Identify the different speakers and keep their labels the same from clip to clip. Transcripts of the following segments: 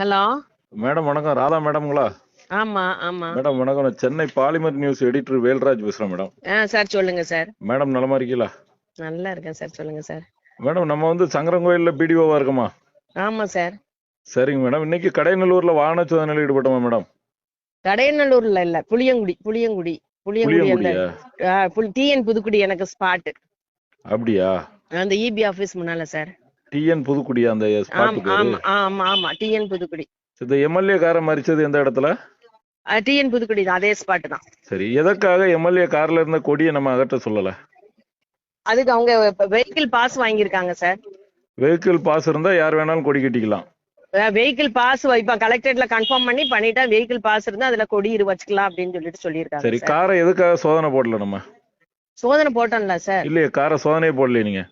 Speaker 1: Hello
Speaker 2: madam வணக்கம். ராதா மேடம்ங்களா?
Speaker 1: ஆமா ஆமா.
Speaker 2: மேடம் வணக்கம். நான் சென்னை பாலிமர் நியூஸ் எடிட்டர் வேல்ராஜ் பேசுறேன் மேடம்.
Speaker 1: ஆ சார் சொல்லுங்க சார்.
Speaker 2: மேடம் நலமா இருக்கீங்களா?
Speaker 1: நல்லா இருக்கேன் சார். சொல்லுங்க சார்.
Speaker 2: மேடம் நம்ம வந்து சங்கரங்கோயில்ல பிடிஓவா இருக்கோமா?
Speaker 1: ஆமா சார்.
Speaker 2: சரிங்க மேடம். இன்னைக்கு கடைநல்லூர்ல வாகன சோதனையில் ஈடுபட்டோமா மேடம்?
Speaker 1: கடையநல்லூர்ல இல்ல. புளியங்குடி புளியங்குடி. புளியங்குடி அந்த ஆ, புல்- டிஎன் புதுக்குடி எனக்கு ஸ்பாட்
Speaker 2: அப்படியா?
Speaker 1: அந்த இபி ஆபீஸ் முன்னால சார்.
Speaker 2: டிஎன் புதுக்குடியா அந்த
Speaker 1: ஆமா ஆமா டிஎன் புதுக்குடி.
Speaker 2: இந்த எம்எல்ஏ காரை மறிச்சது எந்த இடத்துல?
Speaker 1: டிஎன் புதுக்குடி தான் அதே ஸ்பாட் தான்.
Speaker 2: சரி எதற்காக எம்எல்ஏ கார்ல இருந்த கொடியை நம்ம அகற்ற சொல்லல?
Speaker 1: அதுக்கு அவங்க வெஹிக்கிள் பாஸ் வாங்கியிருக்காங்க சார்
Speaker 2: வெஹிக்கிள் பாஸ் இருந்தா யார் வேணாலும் கொடி கட்டிக்கலாம்.
Speaker 1: வெஹிக்கிள் பாஸ் இப்ப கலெக்டரேட்ல கன்ஃபார்ம் பண்ணி பண்ணிட்டா வெஹிக்கிள் பாஸ் இருந்தா அதுல கொடி இரு வச்சுக்கலாம் அப்படின்னு சொல்லிட்டு சொல்லியிருக்காங்க
Speaker 2: சரி காரை எதுக்காக சோதனை போடல நம்ம?
Speaker 1: சோதனை போட்டோம்ல சார்
Speaker 2: இல்லையே காரை சோதனையே போடலையே நீங்க.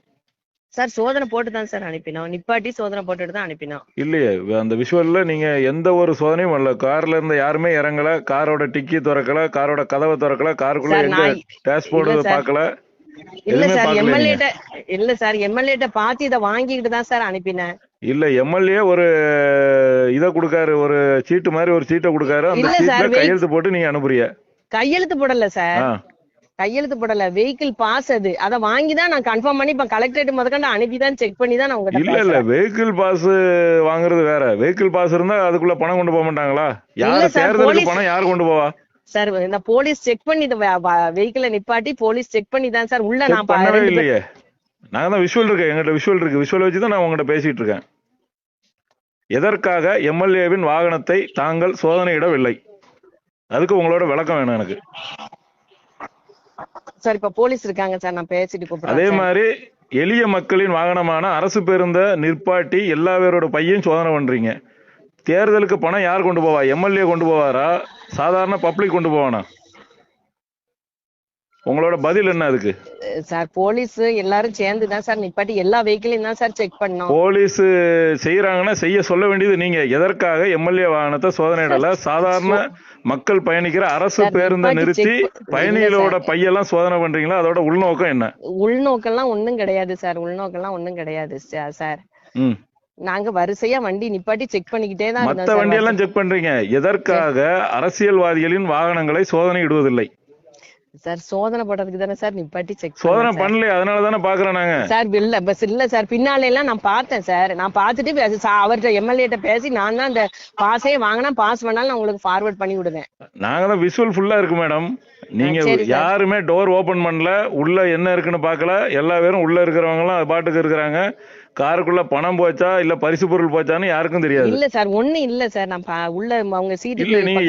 Speaker 1: சார் சோதனை போட்டு தான் சார் அனுப்பினோம். நிப்பாட்டி சோதனை போட்டுட்டு தான் அனுப்பினோம்.
Speaker 2: இல்லையே அந்த விஷுவல்ல நீங்க எந்த ஒரு சோதனையும் வரல. கார்ல இருந்து யாருமே இறங்கல. காரோட டிக்கி திறக்கல. காரோட கதவை திறக்கல. காருக்குள்ள எந்த டேஷ்போர்டு. பார்க்கல.
Speaker 1: இல்ல சார் எம்எல்ஏட்ட இல்ல சார் எம்எல்ஏட்ட பார்த்து இதை வாங்கிக்கிட்டு தான் சார் அனுப்பினேன்.
Speaker 2: இல்ல எம்எல்ஏ ஒரு இத கொடுக்காரு. ஒரு சீட்டு மாதிரி ஒரு சீட்டை கொடுக்காரு. அந்த சீட்ல. கையெழுத்து போட்டு நீங்க அனுப்புறீங்க.
Speaker 1: கையெழுத்து போடல சார். கையெழுத்து போடல. வெஹிக்கிள் பாஸ் அது. அதை வாங்கி தான் நான் கன்ஃபார்ம் பண்ணி இப்ப கலெக்டரேட் முதற்கொண்டு அனுப்பி தான் செக் பண்ணி தான் நான்
Speaker 2: இல்ல
Speaker 1: உங்ககிட்ட
Speaker 2: இல்ல
Speaker 1: பேசுறேன்.
Speaker 2: வெஹிக்கிள் பாஸ் வாங்குறது வேற. வெஹிக்கிள் பாஸ் இருந்தா அதுக்குள்ள பணம் கொண்டு போக மாட்டாங்களா? யார
Speaker 1: இல்ல
Speaker 2: தேர்தலுக்கு பணம் யார் கொண்டு போவா?
Speaker 1: சார் இந்த போலீஸ் செக் பண்ணி வெஹிக்கிளை நிப்பாட்டி போலீஸ் செக் பண்ணி தான் சார் உள்ள நான்
Speaker 2: பண்ணவே இல்லையே. நாங்க தான் விஷுவல் இருக்கு எங்கிட்ட விஷுவல் இருக்கு. விஷுவல் வச்சு தான் நான் உங்ககிட்ட பேசிட்டு இருக்கேன். எதற்காக எம்எல்ஏவின் வாகனத்தை தாங்கள் சோதனையிடவில்லை? அதுக்கு உங்களோட விளக்கம் வேணும் எனக்கு.
Speaker 1: சார் இப்ப போலீஸ் இருக்காங்க சார் நான் பேசிட்டு
Speaker 2: அதே
Speaker 1: கூப்பிடுறேன்.
Speaker 2: மாதிரி எளிய மக்களின் வாகனமான அரசு பேருந்த நிற்பாட்டி எல்லா பேரோட பையன் சோதனை பண்றீங்க. தேர்தலுக்கு பணம் யார் கொண்டு போவா? எம்எல்ஏ கொண்டு போவாரா? சாதாரண பப்ளிக் கொண்டு போவானா? உங்களோட பதில் என்ன அதுக்கு?
Speaker 1: சார் போலீஸ் எல்லாரும் சேர்ந்து தான் சார் நிப்பாட்டி எல்லா வெஹிக்கிளையும் தான் சார் செக் பண்ணோம்.
Speaker 2: போலீஸ் செய்யறாங்கன்னா செய்ய சொல்ல வேண்டியது நீங்க. எதற்காக எம்எல்ஏ வாகனத்தை சோதனையிடல சாதாரண மக்கள் பயணிக்கிற அரசு பேருந்தை நிறுத்தி பயணிகளோட பையெல்லாம் சோதனை பண்றீங்களா? அதோட உள்நோக்கம் என்ன?
Speaker 1: உள்நோக்கெல்லாம் ஒண்ணும் கிடையாது சார். உள்நோக்கெல்லாம் ஒண்ணும் கிடையாது சார். நாங்க வரிசையா வண்டி நிப்பாட்டி செக் பண்ணிக்கிட்டே தான்
Speaker 2: மத்த வண்டியெல்லாம்
Speaker 1: சார்.
Speaker 2: செக் பண்றீங்க. எதற்காக அரசியல்வாதிகளின் வாகனங்களை சோதனை இடுவதில்லை
Speaker 1: சார் சோதனை போடுறதுக்கு தானே சார் நிப்பாட்டி செக்
Speaker 2: சோதனை பண்ணலையே அதனால தானே பாக்குறோம் நாங்க.
Speaker 1: சார் இல்ல பஸ் இல்ல சார். பின்னால எல்லாம் நான் பார்த்தேன் சார். நான் பார்த்துட்டு பேச- சா- அவர்ட்ட எம்எல்ஏட்ட பேசி நான் தான் அந்த பாஸே வாங்கினா பாஸ் பண்ணாலும் நான் உங்களுக்கு ஃபார்வர்ட் பண்ணி விடுவேன்.
Speaker 2: நாங்க தான் விஷுவல் ஃபுல்லா இருக்கு மேடம் நீங்க. யாருமே டோர் ஓபன் பண்ணல. உள்ள என்ன இருக்குன்னு பார்க்கல. எல்லா பேரும் உள்ள இருக்கிறவங்க எல்லாம் பாட்டுக்கு இருக்கிறாங்க. காருக்குள்ள பணம் போச்சா இல்ல பரிசு பொருள் போச்சான்னு யாருக்கும் தெரியாது.
Speaker 1: இல்ல சார் ஒண்ணு இல்ல சார். நான் உள்ள அவங்க
Speaker 2: இல்ல
Speaker 1: சீட்டு
Speaker 2: நீங்க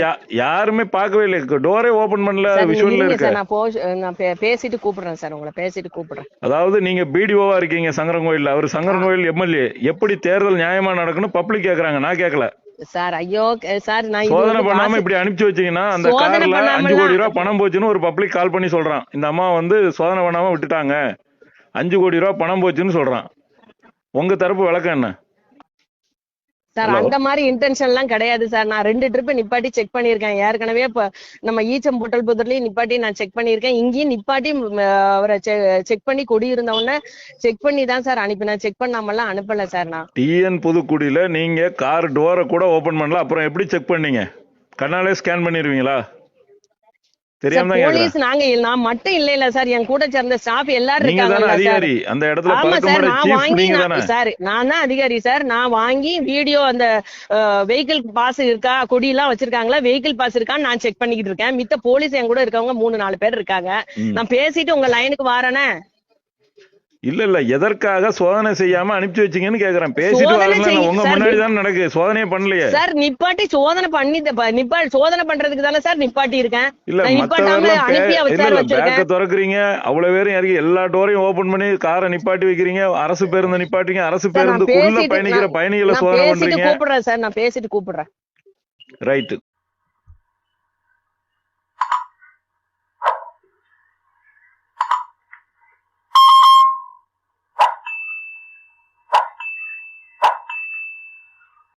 Speaker 2: யாருமே பார்க்கவே இல்லை. டோரே ஓபன் பண்ணல விஷுவல்ல இருக்கு.
Speaker 1: சார். நான் போ நான் பேசிட்டு கூப்பிடுறேன் சார். உங்களை பேசிட்டு கூப்பிடுறேன்.
Speaker 2: அதாவது நீங்க பிடிஓவா இருக்கீங்க சங்கரங்கோயில்ல அவர் சங்கரங்கோயில் எம்எல்ஏ. எப்படி தேர்தல் நியாயமா நடக்கணும் பப்ளிக் கேக்குறாங்க. நான் கேட்கல
Speaker 1: சார் ஐயோ சார் நான்
Speaker 2: சோதனை பண்ணாம இப்படி அனுப்பிச்சு வச்சீங்கன்னா அந்த கார்ல அஞ்சு கோடி ரூபாய் பணம் போச்சுன்னு ஒரு பப்ளிக் கால் பண்ணி சொல்றான். இந்த அம்மா வந்து சோதனை பண்ணாம விட்டுட்டாங்க. அஞ்சு கோடி ரூபாய் பணம் போச்சுன்னு சொல்றான். உங்க தரப்பு விளக்கம் என்ன?
Speaker 1: சார். அந்த மாதிரி இன்டென்ஷன் எல்லாம் கிடையாது சார். நான் ரெண்டு ட்ரிப் நிப்பாட்டி செக் பண்ணியிருக்கேன். ஏற்கனவே இப்ப நம்ம ஈச்சம் புட்டல் புதர்லயும் நிப்பாட்டி நான் செக் பண்ணியிருக்கேன். இங்கேயும் நிப்பாட்டி அவரை செக் பண்ணி கொடி இருந்த உடனே செக் பண்ணி தான் சார் அனுப்பினேன் செக் பண்ணாமலாம் அனுப்பல சார் நான்.
Speaker 2: டிஎன் புதுக்குடியில நீங்க கார் டோரை கூட ஓபன் பண்ணல. அப்புறம் எப்படி செக் பண்ணீங்க? கண்ணாலே ஸ்கேன் பண்ணிருவீங்களா? தெரியாம
Speaker 1: போலீஸ் நாங்க நான் மட்டும் இல்ல இல்ல சார் என் கூட சேர்ந்த ஸ்டாஃப் எல்லாரும் சார்
Speaker 2: அதிகாரி. அந்த இடத்துல
Speaker 1: ஆமா சார் நான் வாங்கி சார் நான் தான். அதிகாரி சார் நான் வாங்கி வீடியோ அந்த வெஹிக்கிள் பாஸ் இருக்கா கொடி எல்லாம் வச்சிருக்காங்களா வெஹிக்கிள் பாஸ் இருக்கான்னு நான் செக் பண்ணிக்கிட்டு இருக்கேன். மித்த போலீஸ் என் கூட இருக்கவங்க மூணு நாலு பேர் இருக்காங்க. நான் பேசிட்டு உங்க லைனுக்கு வாரேனே.
Speaker 2: இல்ல இல்ல எதற்காக சோதனை செய்யாம அனுப்பிச்சு வச்சீங்கன்னு கேக்குறேன். பேசிட்டு
Speaker 1: சோதனை
Speaker 2: வரல
Speaker 1: செய்-
Speaker 2: உங்க முன்னாடி தான் நடக்கு. சோதனையே பண்ணலையே.
Speaker 1: சார் நிப்பாட்டி சோதனை பண்ணி நிப்பா சோதனை பண்றதுக்கு தானே சார் நிப்பாட்டி இருக்கேன்.
Speaker 2: இல்ல
Speaker 1: நிப்பாட்டாம அனுப்பி
Speaker 2: திறக்குறீங்க. அவ்வளவு பேரும் இறக்கி எல்லா டோரையும் ஓபன் பண்ணி காரை நிப்பாட்டி வைக்கிறீங்க. அரசு பேருந்து நிப்பாட்டிங்க. அரசு பேருந்துக்குள்ள
Speaker 1: பேசிட்டு
Speaker 2: பயணிக்கிற பயணிகளை சோதனை பண்றீங்க.
Speaker 1: கூப்பிடுறேன் சார் நான் பேசிட்டு கூப்பிடுறேன்.
Speaker 2: ரைட்